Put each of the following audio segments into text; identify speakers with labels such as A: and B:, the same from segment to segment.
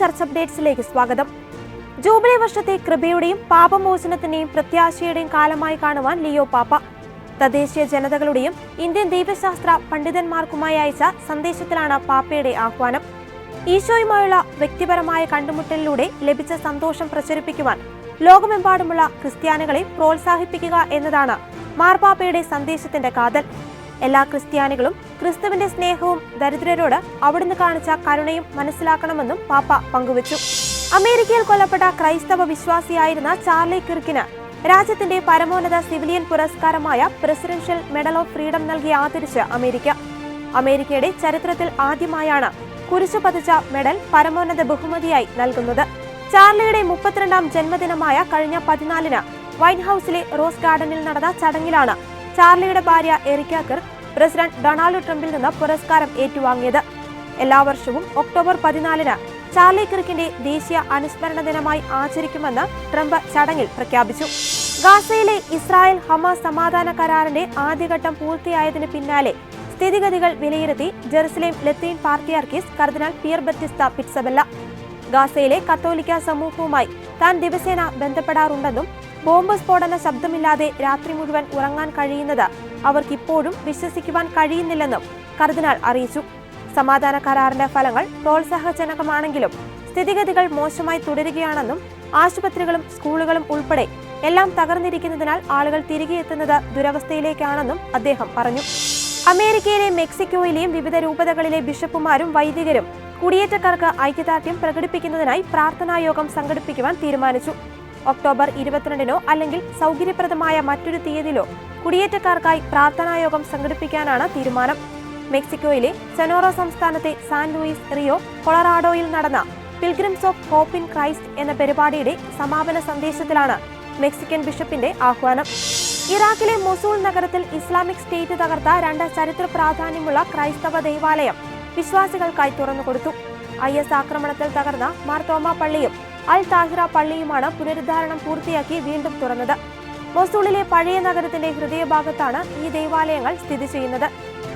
A: Church അപ്ഡേറ്റ്സിലേക്ക് സ്വാഗതം. Jubilee വർഷത്തെ കൃപയുടെയും പാപമോചനത്തിന്റെയും പ്രത്യാശയുടെയും കാലമായി കാണുവാൻ ലിയോ പാപ്പ. തദ്ദേശീയ ജനതകളുടെയും ഇന്ത്യൻ ദൈവശാസ്ത്ര പണ്ഡിതന്മാർക്കുമായി അയച്ച സന്ദേശത്തിലാണ് പാപ്പയുടെ ആഹ്വാനം. ഈശോയുമായുള്ള വ്യക്തിപരമായ കണ്ടുമുട്ടലിലൂടെ ലഭിച്ച സന്തോഷം പ്രചരിപ്പിക്കുവാൻ ലോകമെമ്പാടുമുള്ള ക്രിസ്ത്യാനികളെ പ്രോത്സാഹിപ്പിക്കുക എന്നതാണ് മാർപാപ്പയുടെ സന്ദേശത്തിന്റെ കാതൽ. എല്ലാ ക്രിസ്ത്യാനികളും ക്രിസ്തുവിന്റെ സ്നേഹവും ദരിദ്രരോട് അവിടുന്ന് കാണിച്ച കരുണയും മനസ്സിലാക്കണമെന്നും പാപ്പ പങ്കുവച്ചു. അമേരിക്കയിൽ കൊല്ലപ്പെട്ട ക്രൈസ്തവ വിശ്വാസിയായിരുന്ന ചാർലി കിർക്കിന് രാജ്യത്തിന്റെ പരമോന്നത സിവിലിയൻ പുരസ്കാരമായ പ്രസിഡൻഷ്യൽ മെഡൽ ഓഫ് ഫ്രീഡം നൽകി ആദരിച്ച് അമേരിക്ക. അമേരിക്കയുടെ ചരിത്രത്തിൽ ആദ്യമായാണ് കുരിശു പതിച്ച മെഡൽ പരമോന്നത ബഹുമതിയായി നൽകുന്നത്. ചാർലിയുടെ മുപ്പത്തിരണ്ടാം ജന്മദിനമായ കഴിഞ്ഞ പതിനാലിന് വൈറ്റ് ഹൌസിലെ റോസ് ഗാർഡനിൽ നടന്ന ചടങ്ങിലാണ് ചാർലിയുടെ ഭാര്യ എറിക്കാക്കർ പ്രസിഡന്റ് ഡൊണാൾഡ് ട്രംപിൽ നിന്ന് പുരസ്കാരം ഏറ്റുവാങ്ങിയത്. എല്ലാ വർഷവും ഒക്ടോബർ പതിനാലിന് ചാർലി ക്രിക്കിന്റെ ദേശീയ അനുസ്മരണ ദിനമായി ആചരിക്കുമെന്ന് ട്രംപ് ചടങ്ങിൽ പ്രഖ്യാപിച്ചു. ഗാസയിലെ ഇസ്രായേൽ ഹമാസ് സമാധാന കരാറിന്റെ ആദ്യഘട്ടം പൂർത്തിയായതിനു പിന്നാലെ സ്ഥിതിഗതികൾ വിലയിരുത്തി ജെറുസലേം ലത്തീൻ പാർട്ടിയാർക്കീസ് കർദിനാൾ പിയർ ബത്തിസ്ത പിറ്റ്സബല്ല ഗാസയിലെ കത്തോലിക്ക സമൂഹവുമായി താൻ ദിവസേന ബന്ധപ്പെടാറുണ്ടെന്നും ബോംബ് സ്ഫോടന ശബ്ദമില്ലാതെ രാത്രി മുഴുവൻ ഉറങ്ങാൻ കഴിയുന്നത് അവർക്കിപ്പോഴും വിശ്വസിക്കുവാൻ കഴിയുന്നില്ലെന്നും കർദിനാൾ അറിയിച്ചു. സമാധാന കരാറിന്റെ ഫലങ്ങൾ പ്രോത്സാഹജനകമാണെങ്കിലും സ്ഥിതിഗതികൾ മോശമായി തുടരുകയാണെന്നും ആശുപത്രികളും സ്കൂളുകളും ഉൾപ്പെടെ എല്ലാം തകർന്നിരിക്കുന്നതിനാൽ ആളുകൾ തിരികെ എത്തുന്നത് ദുരവസ്ഥയിലേക്കാണെന്നും അദ്ദേഹം പറഞ്ഞു. അമേരിക്കയിലെ മെക്സിക്കോയിലെയും വിവിധ രൂപതകളിലെ ബിഷപ്പുമാരും വൈദികരും കുടിയേറ്റക്കാർക്ക് ഐക്യദാർഢ്യം പ്രകടിപ്പിക്കുന്നതിനായി പ്രാർത്ഥനായോഗം സംഘടിപ്പിക്കുവാൻ തീരുമാനിച്ചു. ഒക്ടോബർ ഇരുപത്തിരണ്ടിനോ അല്ലെങ്കിൽ സൗകര്യപ്രദമായ മറ്റൊരു തീയതിയിലോ കുടിയേറ്റക്കാർക്കായി പ്രാർത്ഥനായോഗം സംഘടിപ്പിക്കാനാണ് തീരുമാനം. മെക്സിക്കോയിലെ സെനോറ സംസ്ഥാനത്തെ സാൻ ലൂയിസ് റിയോ കൊളറാഡോയിൽ നടന്ന pilgrims of hope in Christ എന്ന പരിപാടിയുടെ സമാപന സന്ദേശത്തിലാണ് മെക്സിക്കൻ ബിഷപ്പിന്റെ ആഹ്വാനം. ഇറാഖിലെ മൊസൂൾ നഗരത്തിൽ ഇസ്ലാമിക് സ്റ്റേറ്റ് തകർത്ത രണ്ട് ചരിത്ര പ്രാധാന്യമുള്ള ക്രൈസ്തവ ദേവാലയം വിശ്വാസികൾക്കായി തുറന്നുകൊടുത്തു. ഐ എസ് ആക്രമണത്തിൽ തകർന്ന മാർത്തോമ പള്ളിയും അൽ താഹിറ പള്ളിയുമാണ് പുനരുദ്ധാരണം പൂർത്തിയാക്കി വീണ്ടും തുറന്നത്. മൊസൂളിലെ പഴയ നഗരത്തിന്റെ ഹൃദയഭാഗത്താണ് ഈ ദേവാലയങ്ങൾ സ്ഥിതി ചെയ്യുന്നത്.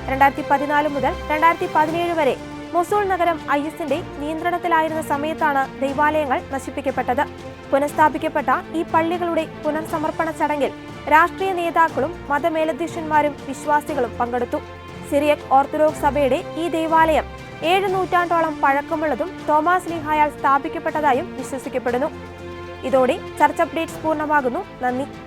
A: രണ്ടായിരത്തി പതിനാല് മുതൽ രണ്ടായിരത്തി പതിനേഴ് വരെ മൊസൂൾ നഗരം ഐ എസിന്റെ നിയന്ത്രണത്തിലായിരുന്ന സമയത്താണ് ദൈവാലയങ്ങൾ നശിപ്പിക്കപ്പെട്ടത്. പുനഃസ്ഥാപിക്കപ്പെട്ട ഈ പള്ളികളുടെ പുനർസമർപ്പണ ചടങ്ങിൽ രാഷ്ട്രീയ നേതാക്കളും മതമേലധ്യക്ഷന്മാരും വിശ്വാസികളും പങ്കെടുത്തു. സിറിയക് ഓർത്തഡോക്സ് സഭയുടെ ഈ ദേവാലയം ഏഴ് നൂറ്റാണ്ടോളം പഴക്കമുള്ളതും തോമസ് ലിഹായാൽ സ്ഥാപിക്കപ്പെട്ടതായും വിശ്വസിക്കപ്പെടുന്നു. ഇതോടെ ചർച്ച് അപ്ഡേറ്റ്സ് പൂർണമാകുന്നു. നന്ദി.